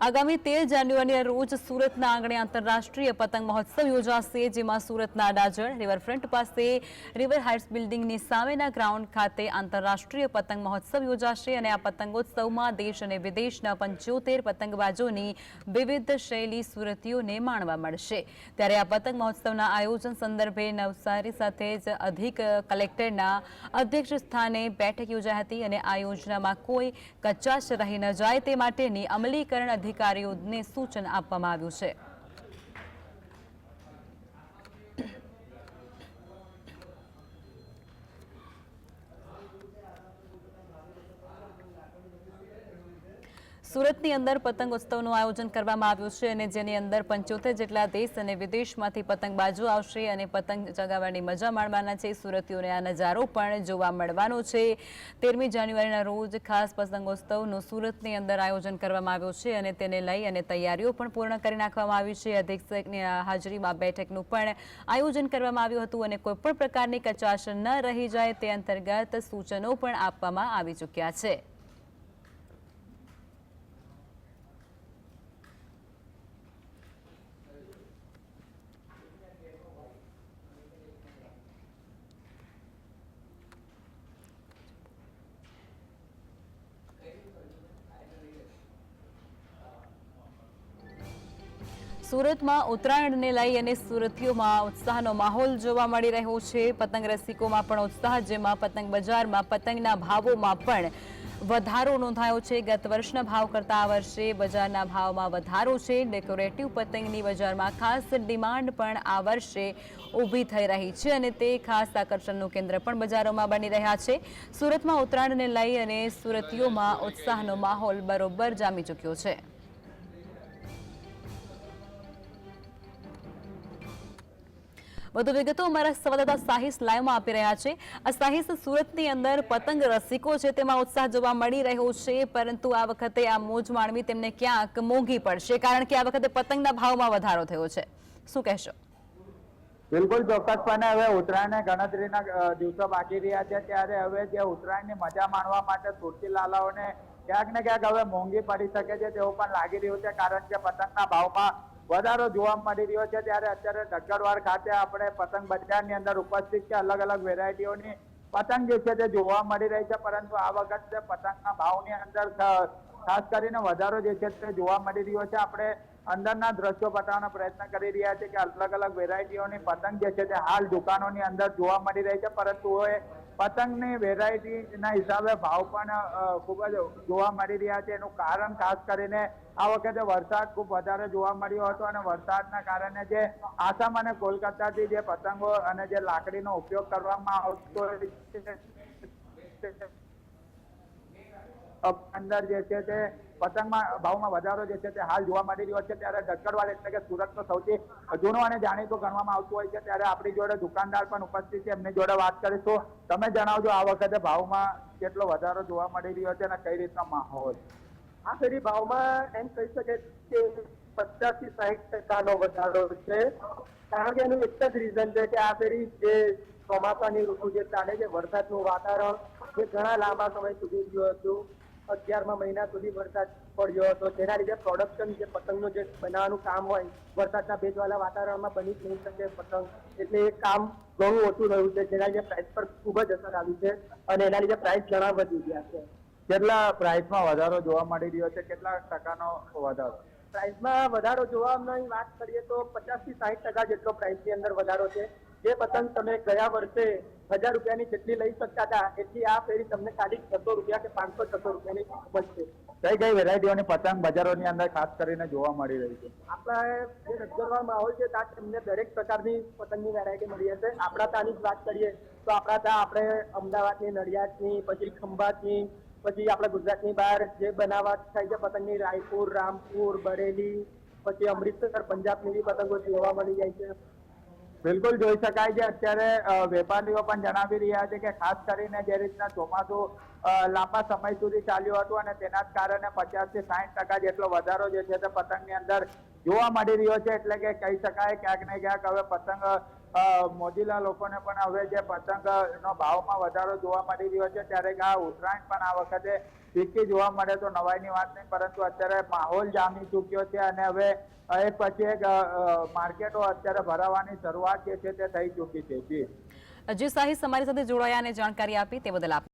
આગામી તેર જાન્યુઆરીના રોજ સુરતના આંગણે આંતરરાષ્ટ્રીય પતંગ મહોત્સવ યોજાશે, જેમાં સુરતના અડાજણ, રિવરફ્રન્ટ પાસે રિવર હાઇટ્સ બિલ્ડિંગની સામેના ગ્રાઉન્ડ ખાતે આંતરરાષ્ટ્રીય પતંગ મહોત્સવ યોજાશે અને આ પતંગોત્સવમાં દેશ અને વિદેશના પંચોતેર પતંગબાજોની વિવિધ શૈલી સુરતીઓને માણવા મળશે. ત્યારે આ પતંગ મહોત્સવના આયોજન સંદર્ભે નવસારી સાથે જ અધિક કલેક્ટરના અધ્યક્ષ સ્થાને બેઠક યોજાઈ હતી અને આ યોજનામાં કોઈ કચાશ રહી ન જાય તે માટેની અમલીકરણ અધિકારીઓને સૂચન આપવામાં આવ્યું છે. સુરતની અંદર પતંગ ઉત્સવનું આયોજન કરવામાં આવ્યું છે અને જેની અંદર પંચોતેર જેટલા દેશ અને વિદેશમાંથી પતંગબાજો આવશે અને પતંગ ચગાવવાની મજા માણવાના છે. સુરતીઓને આ નજારો પણ જોવા મળવાનો છે. તેરમી જાન્યુઆરીના રોજ ખાસ પતંગોત્સવનું સુરતની અંદર આયોજન કરવામાં આવ્યું છે અને તેને લઈ અને તૈયારીઓ પણ પૂર્ણ કરી નાખવામાં આવી છે. અધિક્ષકની હાજરીમાં બેઠકનું પણ આયોજન કરવામાં આવ્યું હતું અને કોઈપણ પ્રકારની કચાશ ન રહી જાય તે અંતર્ગત સૂચનો પણ આપવામાં આવી ચૂક્યા છે. સુરતમાં ઉત્તરાયણને લઈ અને સુરતીઓમાં ઉત્સાહનો માહોલ જોવા મળી રહ્યો છે. પતંગ રસિકોમાં પણ ઉત્સાહ, જેમાં પતંગ બજારમાં પતંગના ભાવોમાં પણ વધારો નોંધાયો છે. ગત વર્ષના ભાવ કરતાં આ વર્ષે બજારના ભાવમાં વધારો છે. ડેકોરેટિવ પતંગની બજારમાં ખાસ ડિમાન્ડ પણ આ વર્ષે ઊભી થઈ રહી છે અને તે ખાસ આકર્ષણનું કેન્દ્ર પણ બજારોમાં બની રહ્યા છે. સુરતમાં ઉત્તરાયણને લઈ અને સુરતીઓમાં ઉત્સાહનો માહોલ બરોબર જામી ચૂક્યો છે. વધુ વિગતો અમારા સંવાદદાતા સાહિસ લાઈવમાં આપી રહ્યા છે. આ સાહિસ સુરતની અંદર પતંગ રસિકો છે, તેમાં ઉત્સાહ જોવા મળી રહ્યો છે, પરંતુ આ વખતે આ મોજ માણવી તેમને ક્યાંક મોંઘી પડશે, કારણ કે આ વખતે પતંગના ભાવમાં વધારો થયો છે. શું કહેશો? બિલકુલ ચોક્કસપણે હવે ઉત્તરાયણને ગણતરીના દિવસો બાકી રહ્યા છે, ત્યારે હવે જે ઉત્તરાયણની મજા માણવા માટે સુરતી લાલાઓને ક્યાંક ને ક્યાંક હવે મોંઘી પડી શકે છે, તેવું પણ લાગી રહ્યું છે, કારણ કે પતંગના ભાવમાં વધારો જોવા મળી રહ્યો છે ત્યારે અત્યારે ડક્કરવાડ ખાતે આપણે પતંગ બજારની અંદર ઉપસ્થિત છે અલગ અલગ વેરાયટીઓની પતંગ જે છે તે જોવા મળી રહી છે, પરંતુ આ વખતે પતંગના ભાવની અંદર ખાસ કરીને વધારો જે છે તે જોવા મળી રહ્યો છે. આપણે અંદરના દ્રશ્યો બતાવવાનો પ્રયત્ન કરી રહ્યા છે કે અલગ અલગ વેરાયટીઓની પતંગ જે છે તે હાલ દુકાનોની અંદર જોવા મળી રહી છે, પરંતુ એ પતંગની વેરાયટીના હિસાબે ભાવ પણ ખૂબ જ જોવા મળી રહ્યા છે. એનું કારણ ખાસ કરીને આ વખતે વરસાદ ખૂબ વધારે જોવા મળ્યો હતો અને વરસાદના કારણે જે આસામ અને કોલકાતાથી જે પતંગો અને જે લાકડીનો ઉપયોગ કરવામાં આવતો અંદર જે છે તે પતંગમાં ભાવમાં વધારો જે છે તે હાલ જોવા મળી રહ્યો છે. ત્યારે ડક્કરવાડ એટલે કે સુરતનો સૌથી જૂનો અને જાણીતો ગણવામાં આવતું હોય છે. ત્યારે આપણી જોડે દુકાનદાર પણ ઉપસ્થિત છે. એમની જોડે વાત કરીશું. તમે જણાવજો આ વખતે ભાવમાં કેટલો વધારો જોવા મળી રહ્યો છે અને કઈ રીતનો માહોલ? આ ફેરી ભાવમાં એમ કહી શકે કે પચાસથી સાહીઠ ટકાનો વધારો છે. કારણ કે એનું એક જ રીઝન છે કે આ ફેરી જે ચોમાસાની ઋતુ જે ચાલે છે, વરસાદનું વાતાવરણ જે ઘણા લાંબા સમય સુધી રહ્યું હતું અગિયારમા મહિના સુધી વરસાદ પડ્યો હતો. જેના લીધે પ્રોડક્શન જે પતંગનું જે બનાવવાનું કામ હોય વરસાદના ભેજવાળા વાતાવરણમાં બની જ નહીં શકે પતંગ. એટલે એ કામ ઘણું ઓછું રહ્યું છે જેના લીધે પ્રાઇસ પર ખૂબ જ અસર આવી છે અને એના લીધે પ્રાઇસ ઘણા વધી ગયા છે. કેટલા પ્રાઇસમાં વધારો જોવા મળી રહ્યો છે? કેટલા ટકાનો વધારો? પ્રાઇસમાં વધારો જોવાની વાત કરીએ તો પચાસથી સાહીઠ ટકા જેટલો પ્રાઇસની અંદર વધારો છે. જે પતંગ તમે ગયા વર્ષે હજાર રૂપિયાની જેટલી લઈ શકતા હતા એટલી આ ફેરી તમને ખાલી છસો રૂપિયા કે પાંચસો છસો રૂપિયાની મળશે. કઈ કઈ વેરાયટીઓની પતંગ બજારોની અંદર ખાસ કરીને જોવા મળી રહી છે? આપણા જે નગરવા માહોલ છે ત્યાં તમને દરેક પ્રકારની પતંગની વેરાયટી મળી જશે આપણા ત્યાંની જ વાત કરીએ તો આપણા ત્યાં આપણે અમદાવાદની નડિયાદની પછી ખંભાતની પછી આપણા ગુજરાતની બહાર જે બનાવટ થાય છે પતંગની રાયપુર રામપુર બરેલી પછી અમૃતસર પંજાબની બી પતંગો જોવા મળી જાય છે. બિલકુલ જોઈ શકાય છે. અત્યારે વેપારીઓ પણ જણાવી રહ્યા છે કે ખાસ કરીને જે રીતના ચોમાસું લાંબા સમય સુધી ચાલ્યું હતું અને તેના જ કારણે પચાસથી સાઠ ટકા જેટલો વધારો જે છે તે પતંગની અંદર જોવા મળી રહ્યો છે. એટલે કે કહી શકાય ક્યાંક ને ક્યાંક હવે પતંગ મોજીલા લોકોને પણ હવે જે પતંગ નો ભાવમાં વધારો જોવા મળી રહ્યો છે, ત્યારે આ ઉત્તરાયણ પણ આ વખતે ફીકી જોવા મળે તો નવાઈની વાત નહીં, પરંતુ અત્યારે માહોલ જામી ચૂક્યો છે અને હવે એક પછી એક માર્કેટો અત્યારે ભરાવાની શરૂઆત જે છે તે થઈ ચૂકી છે. જી. જે સાહિસ અમારી સાથે જોડાયા અને જાણકારી આપી તે બદલ આપ